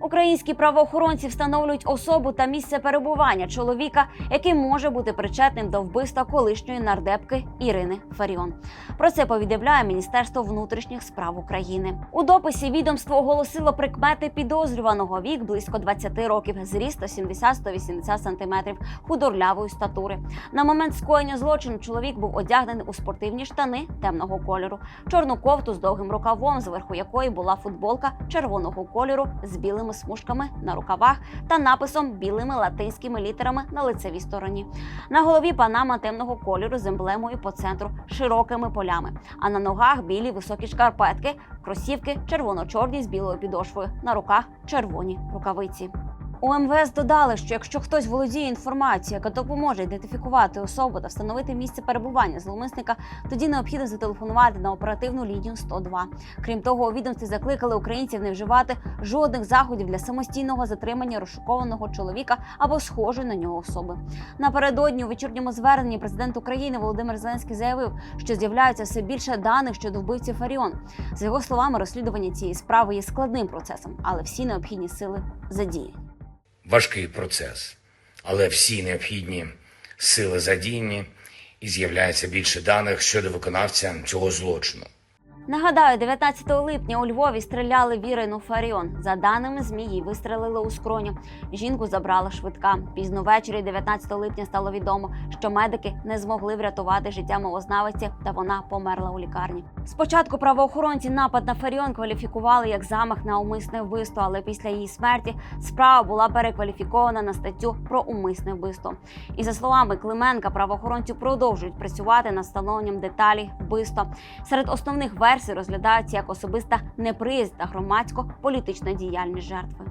Українські правоохоронці встановлюють особу та місце перебування чоловіка, який може бути причетним до вбивства колишньої нардепки Ірини Фаріон. Про це повідомляє Міністерство внутрішніх справ України. У дописі відомство оголосило прикмети підозрюваного вік близько 20 років, зріст 170-180 см, худорлявої статури. На момент скоєння злочину чоловік був одягнений у спортивні штани темного кольору, чорну кофту з довгим рукавом, зверху якої була футболка червоного кольору з білими смужками на рукавах та написом білими латинськими літерами на лицевій стороні. На голові панама темного кольору з емблемою по центру широкими полями, а на ногах білі високі шкарпетки, кросівки червоно-чорні з білою підошвою, на руках червоні рукавиці. У МВС додали, що якщо хтось володіє інформацією, яка допоможе ідентифікувати особу та встановити місце перебування зловмисника, тоді необхідно зателефонувати на оперативну лінію 102. Крім того, у відомстві закликали українців не вживати жодних заходів для самостійного затримання розшукованого чоловіка або схожої на нього особи. Напередодні у вечірньому зверненні президент України Володимир Зеленський заявив, що з'являється все більше даних щодо вбивці Фаріон. За його словами, розслідування цієї справи є складним процесом, але всі необхідні сили задіяні. Важкий процес, але всі необхідні сили задіяні і з'являється більше даних щодо виконавця цього злочину. Нагадаю, 19 липня у Львові стріляли в Ірину Фаріон. За даними ЗМІ, їй вистрелили у скроню. Жінку забрала швидка. Пізно ввечері 19 липня стало відомо, що медики не змогли врятувати життя мовознавиці, та вона померла у лікарні. Спочатку правоохоронці напад на Фаріон кваліфікували як замах на умисне вбивство, але після її смерті справа була перекваліфікована на статтю про умисне вбивство. І за словами Клименка, правоохоронці продовжують працювати над встановленням деталей вбивства. Серед основних версій розглядаються як особиста неприязнь та громадсько-політична діяльність жертви.